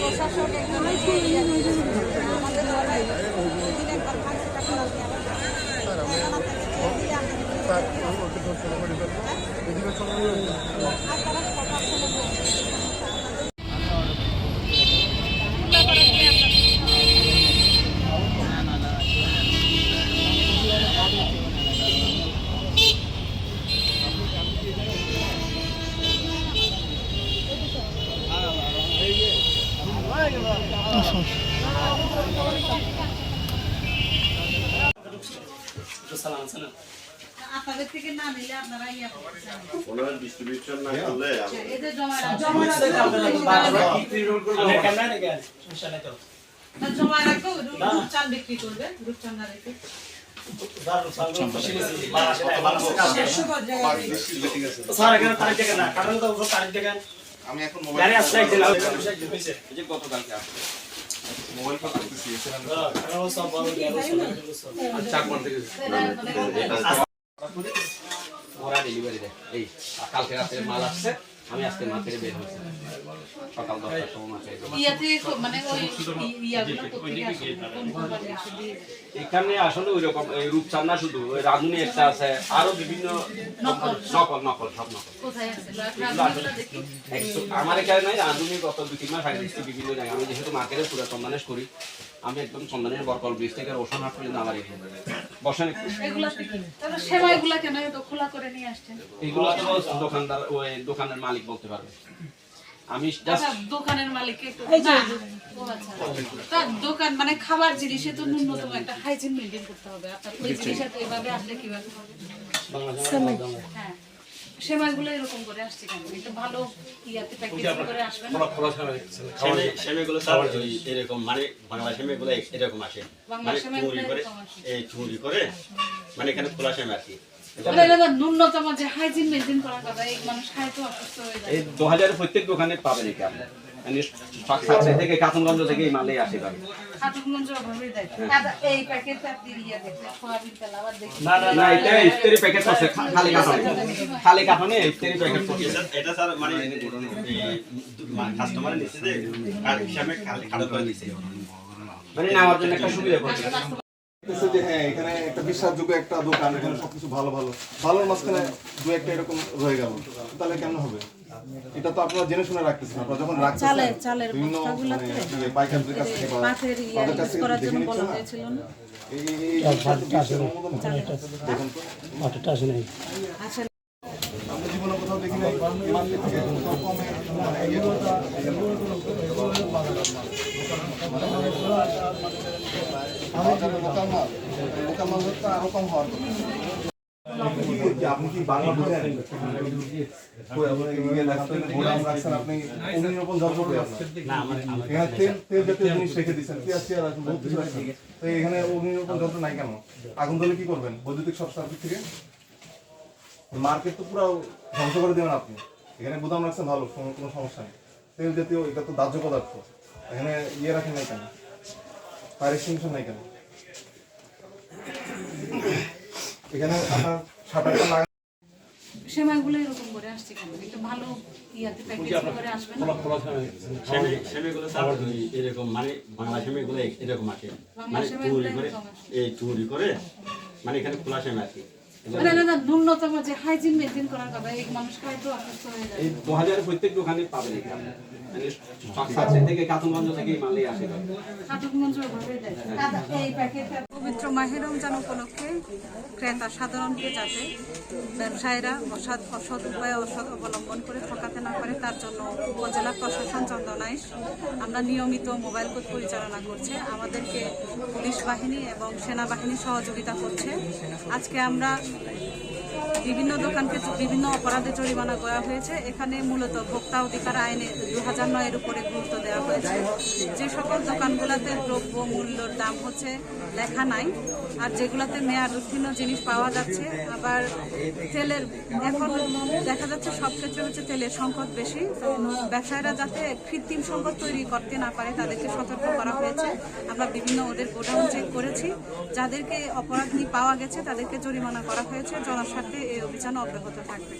প্রশাসক একজন জমা রাখো রূপচাঁদ বিক্রি করবে রূপচাঁদ না রেখে স্যার এখানে তারিখ দেখেন না। কাটানো তো তারিখ দেখেন। আমি এখন মোবাইল যে গতকালকে আসছে মোবাইল এখানে কাটানো সব বড় গেল সব চাক মারতে ওরা ডেলিভারি দেয়। এই কালকে রাতে মাল আসছে। আমি আজকে মার্কেটে বের হয়েছি। সকাল দশটার সময় মার্কেটে মানে? এখানে আসলে ওই রকম এই রূপচাঁদ না শুধু ওই রাধুনি একটা আছে আরও বিভিন্ন নকল। নকল সব নকল। আমার এখানে নাই রাধুনি গত দুই তিন মাস আগে বিভিন্ন জায়গায়। আমি যেহেতু মার্কেটে পুরো চন্দানেশ করি আমি একদম চন্দানের বরকল ব্রিজ থেকে রোশন হাট পর্যন্ত আমার এখানে বসেন একটু। এগুলা কেন এত খোলা করে নিয়ে আসছেন? এইগুলো তো দোকানদার ওই দোকানের মালিক বলতে পারবে। আমি আচ্ছা, দোকানের মালিক একটু না। ও আচ্ছা। তার দোকান মানে খাবার জিনিসে তো ন্যূনতম একটা হাইজিন মেনটেন করতে হবে। আপনার ওই জিনিসটা এভাবে আসলে কীভাবে হ্যাঁ। সেমাইগুলো এরকম করে আসছে কেন? একটু ভালো ইয়াতে প্যাকেজ করে আসবেন। সেমেগুলো স্যার এরকম মানে বাংলা সেমেগুলো এরকম আসে। মানে চুরি করে এই চুরি করে মানে এখানে খোলা ন্যূনতম যে হাইজিন মেনটেন করার কথা এই মানুষ খায় তো অসুস্থ হয়ে যায়। এই দু হাজার প্রত্যেক দোকানে পাবেন এটা। মানে থেকে থেকে মালে আসে ইয়া খালি ইফতারি প্যাকেট এটা স্যার মানে কাস্টমার নিচ্ছে যে করে দিচ্ছে মানে নেওয়ার জন্য একটা সুবিধা করছে যে হ্যাঁ এখানে একটা বিশ্বাসযোগ্য একটা দোকান এখানে সবকিছু ভালো ভালো ভালোর মাঝখানে দু একটা এরকম রয়ে গেল তাহলে কেমন হবে এটা তো আপনারা জেনে শুনে রাখতেছেন। আপনারা যখন রাখতেছেন চালের- চালের বস্তাগুলোতে মানে ইয়ে পাইকারদের কাছ থেকে বা ইয়া কাছ ইউজ থেকে করার জন্য বলা না? হয়েছিল না। আচ্ছা। আমরা জীবনে কোথাও দেখি নাই। এই মার্কেট থেকে কোথাও কমে করতে আমাদের লোকাল মাল। লোকাল মাল হচ্ছে আরও কম হওয়ার কথা। এখানে অগ্নিরোপণ যন্ত্র নাই কেন আগুন ধরলে কি করবেন বৈদ্যুতিক সব সার্ভিস থেকে মার্কেট তো পুরো ধ্বংস করে দেবেন আপনি এখানে গুদাম রাখছেন ভালো কোনো সমস্যা নেই তেল জাতীয় এটা তো দাহ্য পদার্থ এখানে ইয়ে রাখেন নাই কেন ফায়ার নাই কেন এখানে আপনার শাটারটা লাগা। সেমাইগুলো এরকম করে আসছে কেন? একটু ভালো ইয়াতে প্যাকেজ করে আসবেন না? সেমে সেমেগুলো স্যার ওই এরকম মানে বাংলা সেমেগুলো এরকম আসে মানে চুরি করে এই চুরি করে মানে এখানে খোলা সেমে আর কি মানে না, না, ন্যূনতম যে হাইজিন মেনটেন করার কথা এই মানুষ খায় তো অসুস্থ হয়ে যায় এই দু হাজার প্রত্যেক দোকানে পাবেন এটা পবিত্র মাহের রমজান উপলক্ষে ক্রেতা সাধারণকে যাতে ব্যবসায়ীরা অসৎ অসৎ উপায়ে অসৎ অবলম্বন করে ঠকাতে না পারে, তার জন্য উপজেলা প্রশাসন চন্দনাইশ। আমরা নিয়মিত মোবাইল কোর্ট পরিচালনা করছে। আমাদেরকে পুলিশ বাহিনী এবং সেনাবাহিনী সহযোগিতা করছে। আজকে আমরা বিভিন্ন দোকানকে বিভিন্ন অপরাধে জরিমানা করা হয়েছে। এখানে মূলত ভোক্তা অধিকার আইনে দু হাজার নয়ের উপরে গুরুত্ব দেওয়া হয়েছে। যে সকল দোকানগুলোতে দ্রব্য মূল্যর দাম হচ্ছে, লেখা নাই। আর যেগুলোতে মেয়াদ উত্তীর্ণ জিনিস পাওয়া যাচ্ছে, আবার তেলের এখন দেখা যাচ্ছে সব ক্ষেত্রে হচ্ছে তেলের সংকট বেশি। ব্যবসায়ীরা যাতে কৃত্রিম সংকট তৈরি করতে না পারে, তাদেরকে সতর্ক করা হয়েছে। আমরা বিভিন্ন ওদের গোডাউন চেক করেছি। যাদেরকে অপরাধ পাওয়া গেছে, তাদেরকে জরিমানা করা হয়েছে। জনস্বার্থে এই অভিযান অব্যাহত থাকবে।